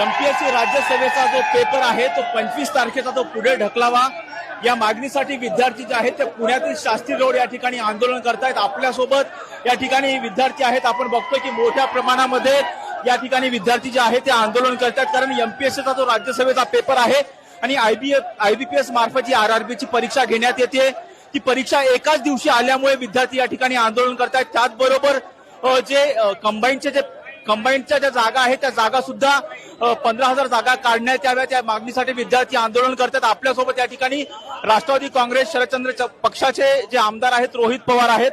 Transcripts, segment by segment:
MPSC राज्यसभेचा जो paper आहे तो पंचवीस तारखेचा तो पुढे ढकलावा. या मागणीसाठी विद्यार्थी जे आहेत ते पुण्यातील शास्त्री रोड या ठिकाणी आंदोलन करतायत. आपल्यासोबत या ठिकाणी विद्यार्थी आहेत. आपण बघतोय की मोठ्या प्रमाणामध्ये या ठिकाणी विद्यार्थी जे आहेत ते आंदोलन करतात कारण एमपीएससीचा जो राज्यसभेचा पेपर आहे आणि आयबीएफ आयबीपीएस मार्फत जी आरआरबीची परीक्षा घेण्यात येते ती परीक्षा एकाच दिवशी आल्यामुळे विद्यार्थी या ठिकाणी आंदोलन करतायत. त्याचबरोबर जे कंबाईनचे जे कंबाईनच्या ज्या जागा आहेत त्या जागा सुद्धा पंधरा हजार जागा काढण्यात याव्या त्या मागणीसाठी विद्यार्थी आंदोलन करतात. आपल्यासोबत या ठिकाणी राष्ट्रवादी काँग्रेस शरदचंद्र च- पक्षाचे जे आमदार आहेत रोहित पवार आहेत.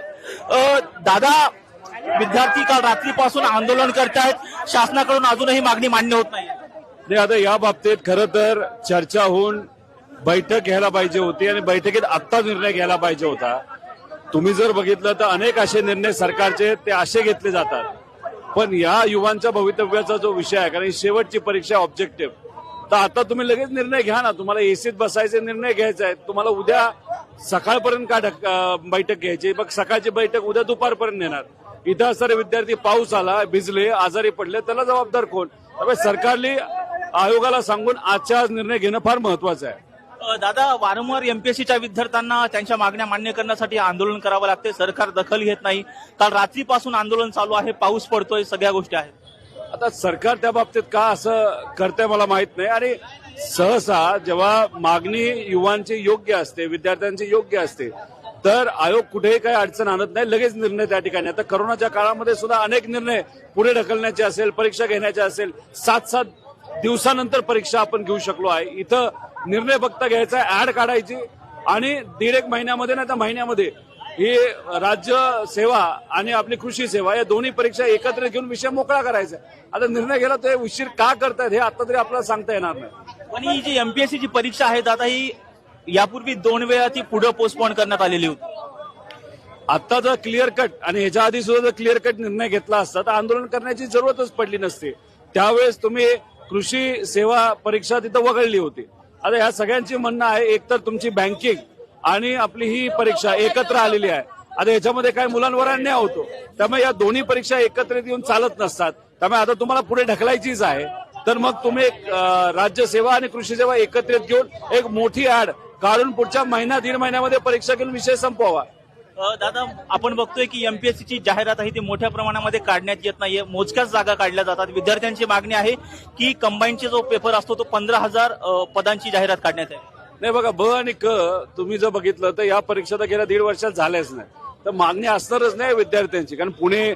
दादा विद्यार्थी काल रात्रीपासून आंदोलन करतायत. शासनाकडून अजूनही मागणी मान्य होत नाही नाही आता या बाबतीत खरं तर चर्चा होऊन बैठक घ्यायला पाहिजे होती आणि बैठकीत आत्ता निर्णय घ्यायला पाहिजे होता. तुम्ही जर बघितलं तर अनेक असे निर्णय सरकारचे ते असे घेतले जातात. पण या युवांच्या भवितव्याचा जो विषय आहे कारण ही शेवटची परीक्षा ऑब्जेक्टिव्ह तर आता तुम्ही लगेच निर्णय घ्या ना. तुम्हाला एसीत बसायचे निर्णय घ्यायचा आहे तुम्हाला उद्या सकाळपर्यंत का ढक- बैठक घ्यायची? मग सकाळची बैठक उद्या दुपारपर्यंत नेणार. इथं असणारे विद्यार्थी पाऊस आला भिजले आजारी पडले त्याला जबाबदार कोण? त्यामुळे सरकारने आयोगाला सांगून आजच्या आज निर्णय घेणं फार महत्वाचं आहे. दादा वारंवार एमपीएससीच्या विद्यार्थ्यांना त्यांच्या मागण्या मान्य करण्यासाठी आंदोलन करावं लागते. सरकार दखल घेत नाही. काल रात्रीपासून आंदोलन चालू आहे. पाऊस पडतोय. सगळ्या गोष्टी आहेत. आता सरकार त्या बाबतीत का असं करते मला माहीत नाही. आणि सहसा जेव्हा मागणी युवांची योग्य असते विद्यार्थ्यांची योग्य असते तर आयोग कुठेही काही अडचण आणत नाही. लगेच निर्णय त्या ठिकाणी. आता करोनाच्या काळामध्ये सुद्धा अनेक निर्णय पुढे ढकलण्याचे असेल परीक्षा घेण्याचे असेल सात सात दिवसानंतर परीक्षा आपण घेऊ शकलो आहे. इथं निर्णय फक्त घ्यायचा ऍड काढायची. आणि दीड एक महिन्यामध्ये नाही तर महिन्यामध्ये ही राज्य सेवा आणि आपली कृषी सेवा या दोन्ही परीक्षा एकत्र घेऊन विषय मोकळा करायचा आता निर्णय गेला तर हे उशीर का करतायत हे आता तरी आपल्याला सांगता येणार नाही. पण ही जी एमपीएससीची परीक्षा आहे दादा ही यापूर्वी दोन वेळा ती पुढे पोस्टपोन करण्यात आलेली होती. आता जर क्लिअर कट आणि ह्याच्या आधी सुद्धा जर क्लिअर कट निर्णय घेतला असता तर आंदोलन करण्याची जरूरतच पडली नसते. त्यावेळेस तुम्ही कृषी सेवा परीक्षा तिथं वगळली होती. आता ह्या सगळ्यांची म्हणणं आहे एकतर तुमची बँकिंग आणि आपली ही परीक्षा एकत्र आलेली आहे. आता याच्यामध्ये काय मुलांवर अन्याय होतो. त्यामुळे या दोन्ही परीक्षा एकत्रित येऊन चालत नसतात. त्यामुळे आता तुम्हाला पुढे ढकलायचीच आहे. तर मग तुम्ही एक राज्य सेवा आणि कृषी सेवा एकत्रित घेऊन एक मोठी ऍड काढून पुढच्या महिना दीड महिन्यामध्ये परीक्षा घेऊन विषय संपवा दादा आपण बघतोय की एमपीएससीची जाहिरात आहे ती मोठ्या प्रमाणामध्ये काढण्यात येत नाहीये. मोजक्याच जागा काढल्या जातात. विद्यार्थ्यांची मागणी आहे की कंबाईनचे जो पेपर असतो तो पंधरा हजार पदांची जाहिरात काढण्यात आहे. नाही बघा ब आणि क तुम्ही जर बघितलं तर या परीक्षा तर गेल्या दीड वर्षात झाल्याच नाही. तर मागणी असणारच नाही विद्यार्थ्यांची. कारण पुणे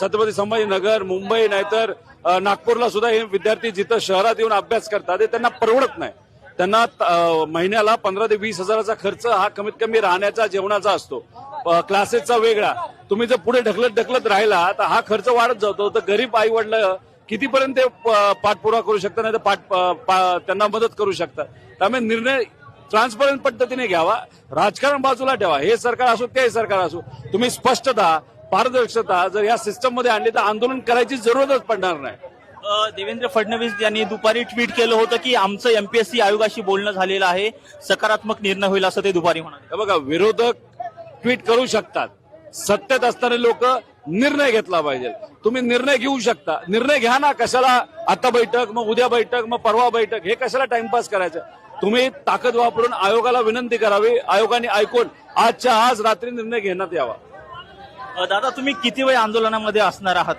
छत्रपती संभाजीनगर मुंबई नाहीतर नागपूरला सुद्धा हे विद्यार्थी जिथं शहरात येऊन अभ्यास करतात ते त्यांना परवडत नाही. त्यांना महिन्याला पंधरा ते वीस हजाराचा खर्च हा कमीत कमी राहण्याचा जेवणाचा असतो. क्लासेसचा वेगळा. तुम्ही जर पुढे ढकलत ढकलत राहिला तर हा खर्च वाढत जातो. तर गरीब आई वडील कितीपर्यंत ते प- पाठपुरावा करू शकतात नाही तर पाठ प- पा- त्यांना मदत करू शकतात. त्यामुळे निर्णय ट्रान्सपरंट पद्धतीने घ्यावा. राजकारण बाजूला ठेवा. हे सरकार असो ते सरकार असो तुम्ही स्पष्टता पारदर्शकता जर या सिस्टममध्ये आणली तर आंदोलन करायची जरूरतच पडणार नाही. देवेंद्र फडणवीस यांनी दुपारी ट्विट केलं होतं की आमचं एमपीएससी आयोगाशी बोलणं झालेलं आहे. सकारात्मक निर्णय होईल असं ते दुपारी म्हणाले. बघा विरोधक ट्विट करू शकतात. सत्तेत असणारे लोक निर्णय घेतला पाहिजे. तुम्ही निर्णय घेऊ शकता. निर्णय घ्या ना कशाला. आता बैठक मग उद्या बैठक मग परवा बैठक. हे कशाला टाइमपास करायचं? तुम्ही ताकद वापरून आयोगाला विनंती करावी. आयोगाने ऐकून आजच्या आज रात्री निर्णय घेण्यात यावा. अ, दादा तुम्ही किती वेळ आंदोलनामध्ये असणार आहात?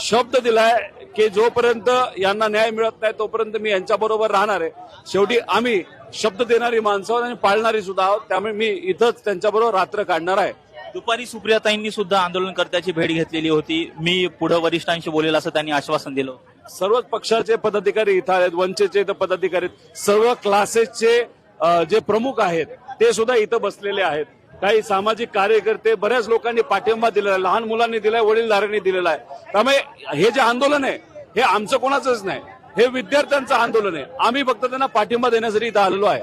शब्द दिलाय की जोपर्यंत यांना न्याय मिळत नाही तोपर्यंत मी यांच्या बरोबर राहणार आहे. शेवटी आम्ही शब्द देणारी माणसं आहोत आणि पाळणारी सुद्धा आहोत. त्यामुळे मी इथंच त्यांच्याबरोबर रात्र काढणार आहे. दुपारी सुप्रियाताईंनी सुद्धा आंदोलनकर्त्याची भेट घेतलेली होती. मी पुढे वरिष्ठांशी बोलेल असं त्यांनी आश्वासन दिलं. सर्वच पक्षाचे पदाधिकारी इथं आहेत वंचितचे इथं पदाधिकारी. सर्व क्लासेसचे जे प्रमुख आहेत ते सुद्धा इथं बसलेले आहेत. काही सामाजिक कार्यकर्ते बऱ्याच लोकांनी पाठिंबा दिलेला आहे. लहान मुलांनी दिलाय वडीलधाऱ्यांनी दिलेला आहे. त्यामुळे हे जे आंदोलन आहे हे आमचं कोणाचंच नाही. हे विद्यार्थ्यांचं आंदोलन आहे. आम्ही फक्त त्यांना पाठिंबा देण्यासाठी इथं आलेलो आहे.